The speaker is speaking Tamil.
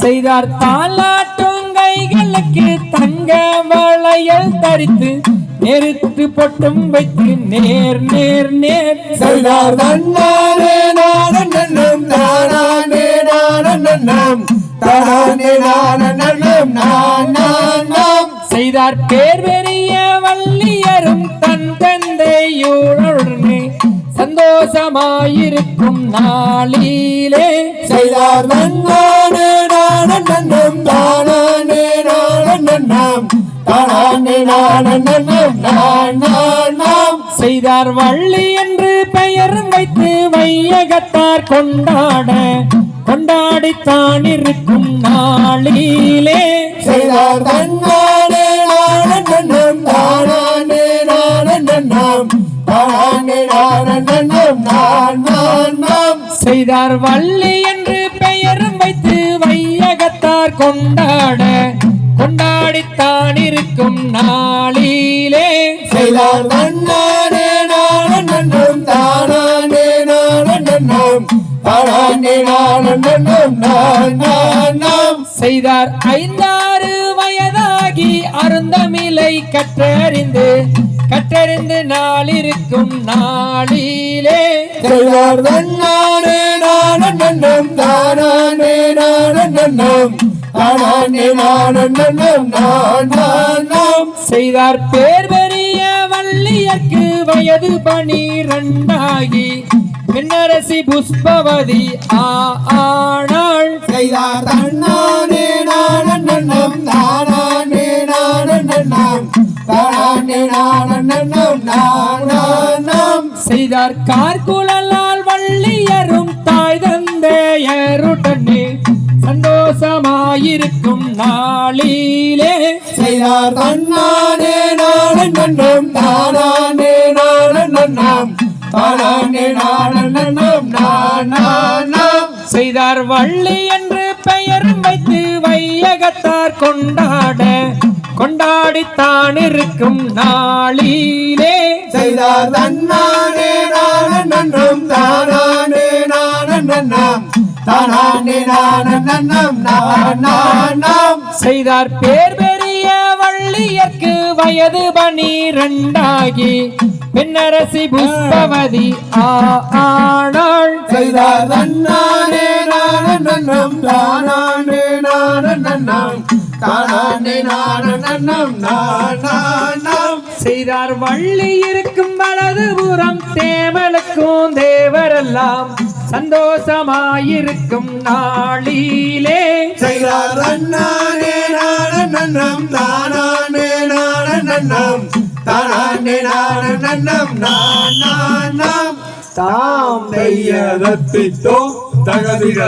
செய்தார் தாலாட்டும் கைகளுக்கு தங்க வளையல் தரித்து நெருத்து பொட்டும் வைத்து நேர் நேர் நேர். செய்தார் தன்னானே நானன்னம் தானானே நானன்னம் தானானே நானன்னம் நானானாம் செய்தார் பேர் பெரிய வள்ளியரும் தன் தந்தையுடனே சந்தோஷமாயிருக்கும் நாளிலே. செய்தார் தன்னானே நானன்னம் தானானே நானன்னம் தானானே நானானாம் செய்தார் வள்ளி என்று பெயர் வைத்து வையகத்தார் கொண்டாட கொண்டாடித்தான் இருக்கும் நாளிலே. செய்தார் தன்னானே நானானாம் செய்தார் வள்ளி என்று பெயர் வைத்து வையகத்தார் கொண்டாட கொண்டாடித்தான் இருக்கும் நாளிலே. செய்தார் தன்னானே நானன்னம் தானானே நானன்னம் தானானே நானன்னம் நானானாம் செய்தார் ஐந்தாறு வயதாகி அருந்தமிலை கற்றறிந்து கற்றறிந்து நாளிருக்கும் நாளிலே. செய்தார் தன்னானே நானன்னம் தானானே நானன்னம் தானானே நானன்னம் நானானாம் செய்தார் பேர் பெரிய வள்ளியர்க்கு வயது பனிரெண்டாகி பின்னரசி புஷ்பவதி ஆ ஆனாள். செய்தார் தன்னானே நானன்னம் நானானாம் செய்தார் கார்குழலால் வள்ளியரும் தாய் தந்தையருடனே சந்தோஷமாயிருக்கும் நாளிலே. செய்தார் தன்னானே நானன்னம் தானானே நானன்னம் தானானே நானன்னம் நானானாம் செய்தார் வள்ளி என்று பெயர் வைத்து வையகத்தார் கொண்டாட கொண்டாடித்தான் இருக்கும் நாளிலே. செய்தார் தன்னானே நானன்னம் தானானே நானன்னம் தானானே நானன்னம் நானானாம் செய்தார் பேர் பெரிய வள்ளியர்க்கு வயது பனிரெண்டாகி பின்னரசி புஷ்பவதி ஆ ஆனாள். செய்தார் தன்னானே தானானே நானன்னம் செய்தார் வள்ளி இருக்கும் வலது புறம் தேவலுக்கும் தேவரெல்லாம். சந்தோஷமாயிருக்கும் நாளிலே. செய்தார் அண்ணானே நானன்னம் தானானே நானன்னம் தானானே நானன்னம் நானானாம் தாம் தையதத்தித்தோ தகதிக